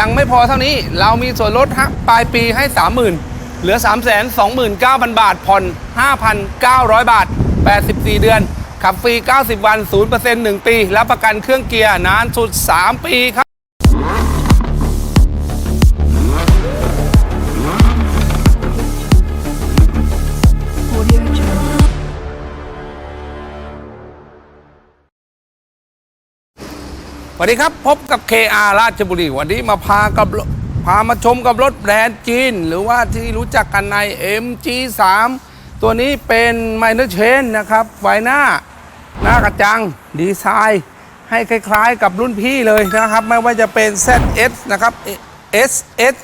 ยังไม่พอเท่านี้เรามีส่วนลดฮะปลายปีให้ 30,000 เหลือ 3 2 9 0 0 0 บาท ผ่อน 5,900 บาท 84 เดือน ขับฟรี 90 วัน 0% 1 ปี รับประกันเครื่องเกียร์นานสุด 3 ปีครับ วัสดีครับพบกับ KR ราชบุรี วันนี้มาพากับพามาชมกับรถแบรนด์จีน หรือว่าที่รู้จักกันใน MG3 ตัวนี้เป็น Minor Chain นะครับไฟหน้า หน้ากระจัง ดีไซน์ ให้คล้ายๆ กับรุ่นพี่เลยนะครับ ไม่ว่าจะเป็น ZS นะครับ SS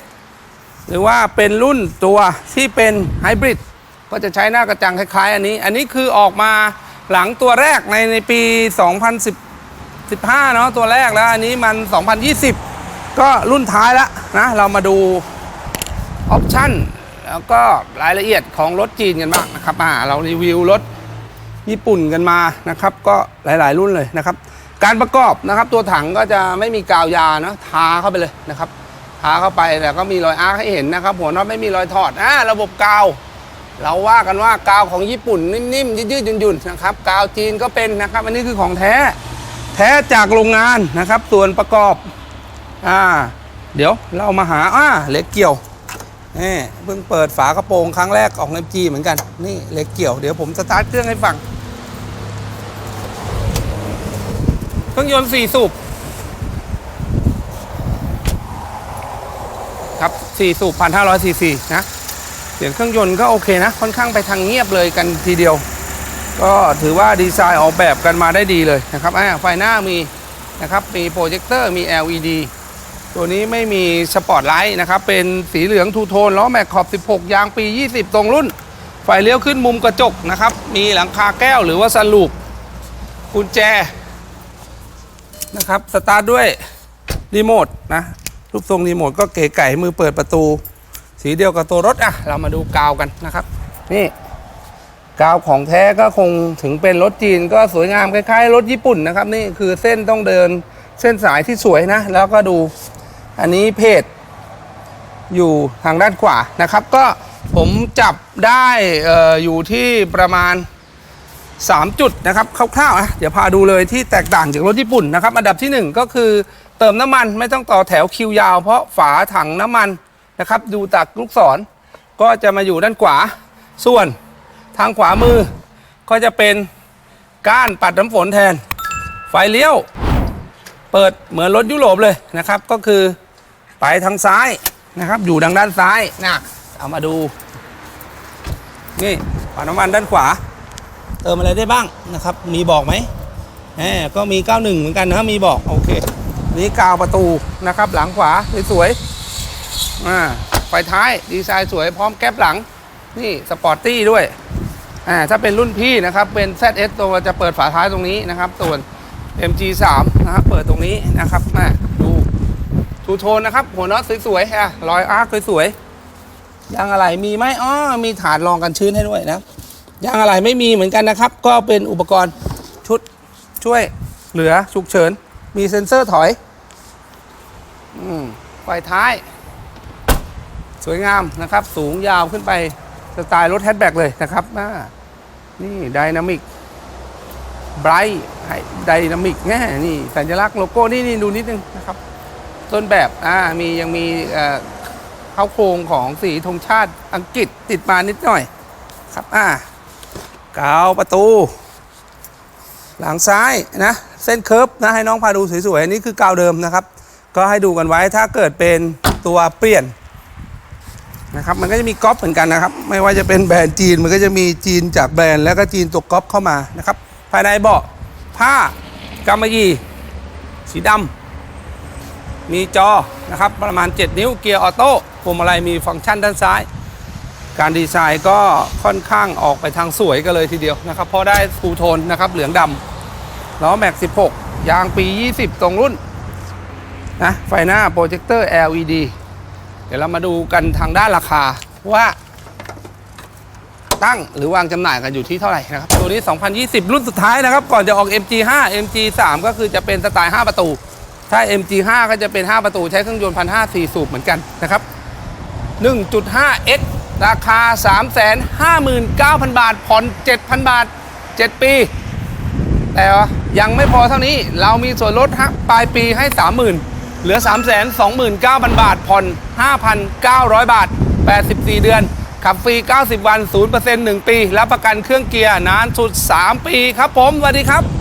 หรือว่าเป็นรุ่นตัวที่เป็นไฮบริดก็จะใช้หน้ากระจังคล้ายๆ อันนี้ อันนี้คือออกมาหลังตัวแรกในในปี 2010 15 เนาะตัวแรกแล้ว อันนี้มัน 2020 ก็รุ่นท้ายแล้วนะ เรามาดูออปชั่นแล้วก็รายละเอียดของรถจีนกันบ้างนะครับอ่าเรารีวิวรถญี่ปุ่นกันมานะครับ ก็หลาย ๆ รุ่นเลยนะครับ การประกอบนะครับ ตัวถังก็จะไม่มีกาวยาเนาะทาเข้าไปเลยนะครับทาเข้าไปแต่ก็มีรอยอาร์คให้เห็นนะครับ หัวน็อตไม่มีรอยถอดอ่าระบบกาว เราว่ากันว่ากาวของญี่ปุ่นนิ่มๆยืดๆหยุ่นๆนะครับ กาวจีนก็เป็นนะครับ อันนี้คือของแท้ ท้จากโรงงานนะครับ ส่วนประกอบ อ่า เดี๋ยวเรามาหาอ่าเหล็กเกี่ยวนี่เพิ่งเปิดฝากระโปรงครั้งแรกของ MG เหมือนกัน นี่เหล็กเกี่ยวเดี๋ยวผมสตาร์ทเครื่องให้ฟัง เครื่องยนต์4สูบครับ4สูบ1,500ซีซีนะเสียงเครื่องยนต์ก็โอเคนะ ค่อนข้างไปทางเงียบเลยกันทีเดียว ก็ถือว่าดีไซน์ออกแบบกันมาได้ดีเลยนะครับไฟหน้ามีนะครับมีโปรเจคเตอร์มี LED ตัวนี้ไม่มีสปอตไลท์นะครับเป็นสีเหลืองทูโทนล้อแม็กขอบ 16 ยางปี 20 ตรงรุ่น ไฟเลี้ยวขึ้นมุมกระจกนะครับ มีหลังคาแก้วหรือว่าสลูปกุญแจนะครับสตาร์ทด้วยรีโมทนะรูปทรงรีโมทก็เก๋ไก่มือเปิดประตู สีเดียวกับตัวรถอะเรามาดูกาวกันนะครับ นี่ กาวของแท้ก็คงถึงเป็นรถจีนก็สวยงามคล้ายๆรถญี่ปุ่นนะครับ นี่คือเส้นต้องเดินเส้นสายที่สวยนะ แล้วก็ดูอันนี้เพจอยู่ทางด้านขวานะครับ ก็ผมจับได้อออยู่ที่ประมาณ 3 จุดนะครับคร่าวๆนะเดี๋ยวพาดูเลยที่แตกต่างจากรถญี่ปุ่นนะครับ อันดับที่ 1 ก็คือเติมน้ำมันไม่ต้องต่อแถวคิวยาว เพราะฝาถังน้ำมันนะครับ ดูจากลูกศรก็จะมาอยู่ด้านขวาส่วน ทางขวามือก็จะเป็นก้านปัดน้ำฝนแทน ไฟเลี้ยว เปิดเหมือนรถยุโรปเลยนะครับ ก็คือไปทางซ้ายนะครับอยู่ทางด้านซ้ายนะเอามาดูนี่ปัดน้ำมันด้านขวา เติมอะไรได้บ้างนะครับ มีบอกไหมแหมก็มี 91 เหมือนกันนะมีบอกโอเคนี่กาวประตูนะครับ หลังขวาสวยๆอ่าไฟท้ายดีไซน์สวยพร้อมแก๊ปหลัง นี่สปอร์ตตี้ด้วย อ่าถ้าเป็นรุ่นพี่นะครับเป็น ZS ตัวจะเปิดฝาท้ายตรงนี้นะครับ ส่วน MG3 นะครับเปิดตรงนี้นะครับมาดูทูโทนนะครับ หัวน็อตสวยๆอะรอยอาร์คสวยๆยางอะไรมีไหมอ๋อมีฐานรองกันชื้นให้ด้วยนะยางอะไรไม่มีเหมือนกันนะครับ ก็เป็นอุปกรณ์ชุดช่วยเหลือฉุกเฉิน มีเซ็นเซอร์ถอยอืมไฟท้าย สวยงามนะครับ สูงยาวขึ้นไป สไตล์รถแฮชแบ็กเลยนะครับอ่านี่ไดนามิกไบรท์ไดนามิกแง่นี่สัญลักษณ์โลโก้นี่นี่ดูนิดนึงนะครับ ต้นแบบอ่ามียังมีเข้าโครงของสีธงชาติอังกฤษติดมานิดหน่อย ครับอ่ากาวประตู หลังซ้ายนะเส้นเคิร์ฟนะให้น้องพาดูสวยๆนนี้คือกาวเดิมนะครับ ก็ให้ดูกันไว้ถ้าเกิดเป็นตัวเปลี่ยน นะครับมันก็จะมีก๊อปเหมือนกันนะครับ ไม่ว่าจะเป็นแบรนด์จีนมันก็จะมีจีนจากแบรนด์แล้วก็จีนตัวก๊อปเข้ามานะครับ ภายในเบาะผ้ากำมะหยี่สีดำมีจอนะครับประมาณ 7 นิ้วเกียร์ออโต้พวงมาลัยมีฟังก์ชันด้านซ้าย การดีไซน์ก็ค่อนข้างออกไปทางสวยกันเลยทีเดียวนะครับเพราะได้ฟูลโทนนะครับเหลืองดำล้อแม็ก 16 ยางปี 20 ตรงรุ่นนะไฟหน้าโปรเจคเตอร์ LED เดี๋ยวเรามาดูกันทางด้านราคาว่า ตั้งหรือวางจำหน่ายกันอยู่ที่เท่าไหร่นะครับ ตัวนี้ 2020 รุ่นสุดท้ายนะครับ ก่อนจะออก MG5 MG3 ก็คือจะเป็นสไตล์ 5 ประตู ถ้า MG5 ก็จะเป็น 5 ประตูใช้เครื่องยนต์พันห้าสี่สูบเหมือนกันนะครับ 1.5X ราคา 359,000 บาท ผ่อน 7,000 บาท 7 ปี แต่ยังไม่พอเท่านี้ เรามีส่วนลดฮะปลายปีให้ 30,000 เหลือ 329,000 บาท ผ่อน 5,900 บาท 84 เดือน ขับฟรี 90 วัน 0% 1 ปี รับประกันเครื่องเกียร์นานสุด 3 ปีครับผม สวัสดีครับ